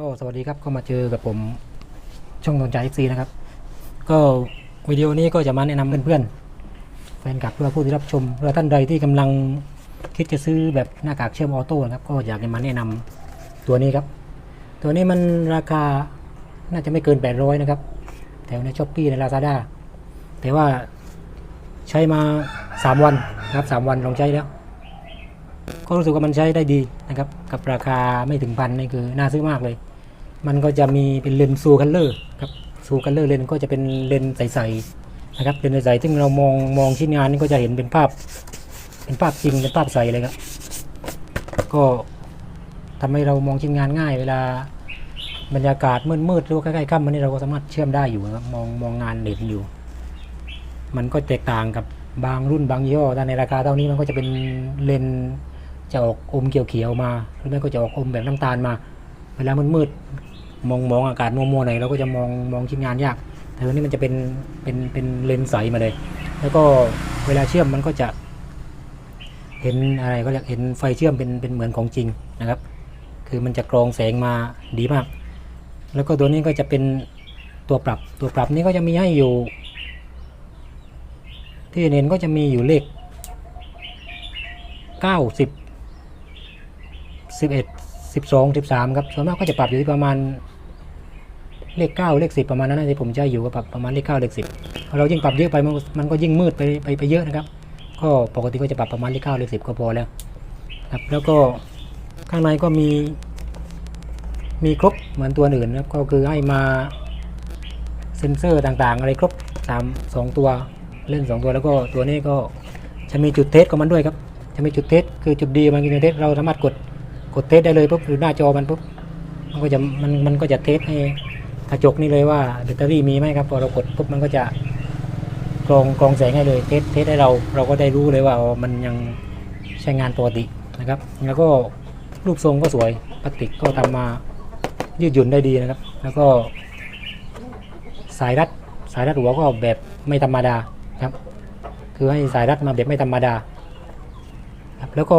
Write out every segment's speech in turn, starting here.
ก็สวัสดีครับก็มาเจอกับผมช่องนนจ่าเอฟซีนะครับ ก็วิดีโอนี้ก็จะมาแนะนำเพื่อนๆแฟนคลับเพื่อผู้ที่รับชมเพื่อท่านใดที่กำลังคิดจะซื้อแบบหน้ากากเชื่อมออโต้นะครับ ก็อยากจะมาแนะนำตัวนี้ครับ ตัวนี้มันราคาน่าจะไม่เกิน 800 นะครับ แถวในช้อปปี้ในลาซาด้าแต่ว่าใช้มา 3 วันนะครับ 3 วันลองใช้แล้ว ก็รู้สึกว่ามันใช้ได้ดีนะครับ กับราคาไม่ถึงพันนี่คือน่าซื้อมากเลย มันก็จะมีเป็นเลนส์ซูคัลเลอร์ครับซูคัลเลอร์เลนก็จะเป็นเลนส์ใสๆนะครับเลนส์ใสๆซึ่งเรามองมองชิ้นงานนี่ก็จะเห็นเป็นภาพ เป็นภาพจริงเป็นภาพใสเลยครับ ก็ทำให้เรามองชิ้นงานง่าย เวลาบรรยากาศมืดๆหรือว่าใกล้ๆค่ำมันนี่เราก็สามารถเชื่อมได้อยู่นะครับมองมองงานเห็นอยู่ มันก็แตกต่างกับบางรุ่นบางยี่ห้อถ้าในราคาเท่านี้มันก็จะเป็นเลนส์จะออกอมเขียวๆมาหรือไม่ก็จะออกอมแบบน้ำตาลมา เวลามืดๆ มองมองอากาศมัวๆหน่อยเราก็จะมองมองชิ้นงานยาก แต่ตัวนี้มันจะเป็นเป็นเป็นเลนส์ใสมาเลย แล้วก็เวลาเชื่อมมันก็จะ เห็นอะไรก็เรียกเห็นไฟเชื่อมเป็นเป็นเหมือนของจริงนะครับ คือมันจะกรองแสงมาดีมาก แล้วก็ตัวนี้ก็จะเป็นตัวปรับตัวปรับนี้ก็จะมีให้อยู่ ที่เน้นก็จะมีอยู่เลขเก้าสิบสิบเอ็ดสิบสองสิบสามครับส่วนมากก็จะปรับอยู่ที่ประมาณ เลขเก้าเลขสิบประมาณนั้นนะที่ผมใช้อยู่ก็ปรับประมาณเลขเก้าเลขสิบพอเรายิ่งปรับเยอะไปมันมันก็ยิ่งมืดไปไปไปเยอะนะครับ ก็ปกติก็จะปรับประมาณเลขเก้าเลขสิบก็พอแล้วครับแล้วก็ข้างในก็มี มีครบเหมือนตัวอื่นนะครับก็คือให้มาเซ็นเซอร์ต่างๆ อะไรครบสามสองตัวเล่นสองตัวแล้วก็ตัวนี้ก็จะมีจุดเทสของมันด้วยครับ จะมีจุดเทสคือจุดดีมันคือจุดเทสเราสามารถกดกดเทสได้เลยปุ๊บหรือหน้าจอมันปุ๊บมันก็จะมันมันก็จะเทสให้ กระจกนี่เลยว่าแบตเตอรี่มีไหมครับพอเรากดปุ๊บมันก็จะกรองกรองแสงให้เลยเทสเทสให้เราเราก็ได้รู้เลยว่ามันยังใช้งานปกตินะครับ แล้วก็รูปทรงก็สวยพลาสติกก็ทำมายืดหยุ่นได้ดีนะครับ แล้วก็ สายรัดสายรัดหัวก็แบบไม่ธรรมดาครับ คือให้สายรัดมาแบบไม่ธรรมดาครับแล้วก็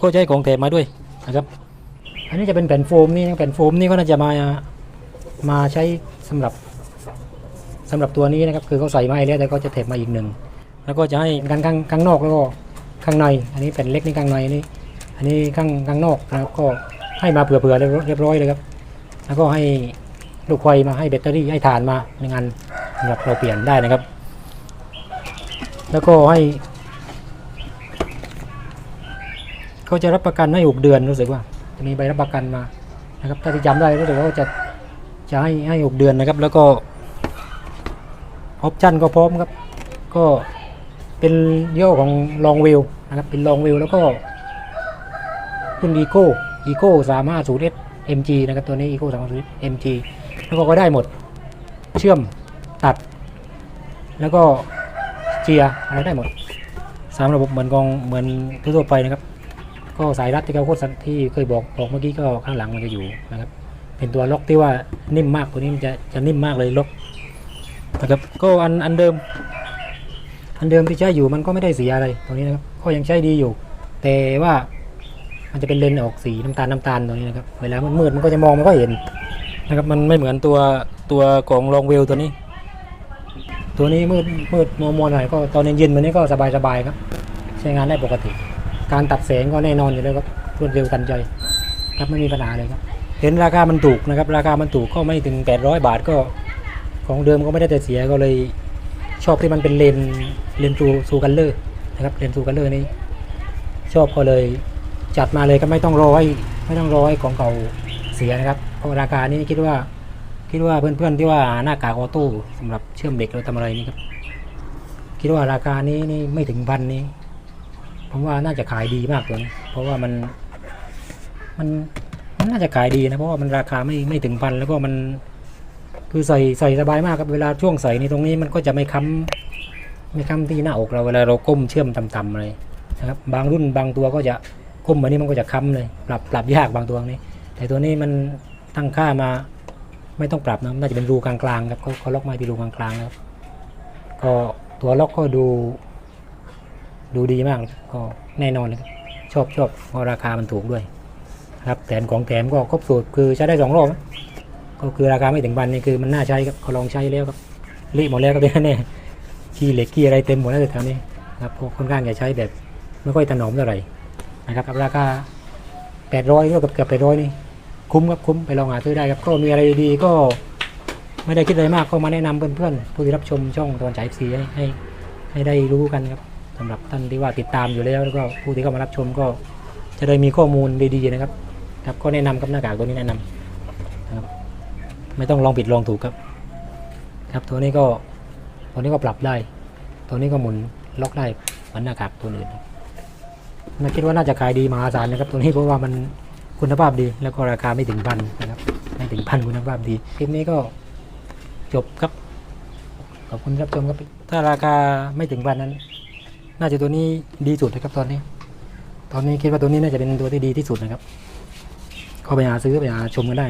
ก็ใช้ของแถมมาด้วยนะครับ อันนี้จะเป็นแผ่นโฟมนี่แผ่นโฟมนี่ก็น่าจะมา มาใช้สำหรับสำหรับตัวนี้นะครับคือเขาใส่มาให้แล้วแต่ก็จะแถมมาอีกหนึ่งแล้วก็จะให้กันข้างข้างนอกแล้วก็ข้างใน อันนี้แผ่นเล็กนี่ข้างในนี่อันนี้ข้างข้างนอกนะครับก็ให้มาเผื่อๆเรียบร้อยเลยครับ แล้วก็ให้ลูกไฟมาให้แบตเตอรี่ให้ฐานมาหนึ่งอันสำหรับเราเปลี่ยนได้นะครับ แล้วก็ให้เขาจะรับประกันให้หกเดือนรู้สึกว่า จะมีใบรับประกันมานะครับถ้าที่จำได้รู้สึกว่าจะ จะให้ให้หกเดือนนะครับ แล้วก็ออปชั่นก็พร้อมครับ ก็เป็นย่อของลองวิวนะครับ เป็นลองวิวแล้วก็รุ่นอีโก้อีโก้สามารถสูตร MG นะครับ ตัวนี้ Eco 3 MG แล้วก็ก็ได้หมดเชื่อมตัด แล้วก็เจียร์อะไรได้หมดสามระบบเหมือนกองเหมือนทั่วไปนะครับ ก็สายรัดที่เขาโคตรที่เคยบอกบอกเมื่อกี้ก็ข้างหลังมันจะอยู่นะครับ เป็นตัวล็อกที่ว่านิ่มมากตัวนี้มันจะจะนิ่มมากเลยล็อกนะครับก็อันอันเดิม อันเดิมที่ใช้อยู่มันก็ไม่ได้เสียอะไรตรงนี้นะครับก็ยังใช้ดีอยู่ แต่ว่ามันจะเป็นเลนออกสีน้ำตาลน้ำตาลตรงนี้นะครับเวลามันมืดมันก็จะมองมันก็เห็นนะครับมันไม่เหมือนตัวตัวของลองเวลตัวนี้ ตัวนี้มืดมืดมัวมัวหน่อยก็ตอนเย็นๆมันนี้ก็สบายสบายครับ ใช้งานได้ปกติ การตัดแสงก็แน่นอนอยู่แล้วครับรวดเร็วทันใจ ครับไม่มีปัญหาเลยครับ เห็นราคามันถูกนะครับ ราคามันถูกก็ไม่ถึง 800 บาทก็ของเดิมก็ไม่ได้แต่เสียก็เลยชอบที่มันเป็นเลนเลนซูซูกันเลอร์นะครับเลนซูกันเลอร์นี้ชอบก็เลยจัดมาเลยก็ไม่ต้องรอให้ไม่ต้องรอให้ของเก่าเสียนะครับเพราะราคานี้คิดว่าคิดว่าเพื่อนๆที่ว่าหน้ากากออโต้สำหรับเชื่อมเด็กเราทำอะไรนี่ครับคิดว่าราคานี้นี่ไม่ถึงพันนี้ผมว่าน่าจะขายดีมากตัวนี้เพราะว่ามันมัน นน่าจะขายดีนะเพราะว่ามันราคาไม่ไม่ถึงพันแล้วก็มัน คือใส่ใส่สบายมากครับเวลาช่วงใส่ในตรงนี้มันก็จะไม่ค้ำไม่ค้ำที่หน้าอกเราเวลาเราก้มเชื่อมต่ำๆเลยนะครับบางรุ่นบางตัวก็จะก้มมานี่มันก็จะค้ำเลยปรับปรับยากบางตัวนี้ แต่ตัวนี้มันตั้งค่ามาไม่ต้องปรับนะน่าจะเป็นรูกลางๆครับเขาเขาล็อกมาเป็นรูกลางๆครับก็ตัวล็อกก็ดู ดูดีมากก็แน่นอนเลยชอบชอบเพราะราคามันถูกด้วย ครับแถมของแถมก็ครบสูตรคือใช้ได้สองรอบก็คือราคาไม่ถึงพันนี่คือมันน่าใช้ครับเขาลองใช้แล้วครับรีบหมดแล้วก็เป็นแน่ขี้เหล็กขี้อะไรเต็มหมดแล้วแถวนี้ครับเพราะค่อนข้างจะใช้แบบไม่ค่อยถนอมเท่าไหร่นะครับกับราคาแปดร้อยก็เกือบเกือบแปดร้อยนี่คุ้มครับคุ้มไปลองหาซื้อได้ครับก็มีอะไรดีก็ไม่ได้คิดอะไรมากก็มาแนะนำเพื่อนๆผู้ที่รับชมช่องตอนฉายซีให้ให้ให้ได้รู้กันครับสำหรับท่านที่ว่าติดตามอยู่แล้วแล้วก็ผู้ที่เข้ามารับชมก็จะได้มีข้อมูลดีๆนะครับ ครับก็แนะนำครับหน้ากากตัวนี้แนะนำครับ ไม่ต้องลองผิดลองถูกครับ ครับตัวนี้ก็ตัวนี้ก็ปรับได้ ตัวนี้ก็หมุนล็อกได้เหมือนหน้ากากตัวอื่นน่าคิดว่าน่าจะขายดีมหาศาลนะครับ ตัวนี้เพราะว่ามันคุณภาพดีแล้วก็ราคาไม่ถึงพันนะครับไม่ถึงพันคุณภาพดีคลิปนี้ก็จบครับขอบคุณรับชมครับถ้าราคาไม่ถึงพันนั้น น่าจะตัวนี้ดีสุดนะครับตอนนี้ ตอนนี้คิดว่าตัวนี้น่าจะเป็นตัวที่ดีที่สุดนะครับ ก็ไปหาซื้อไปหาชมกันได้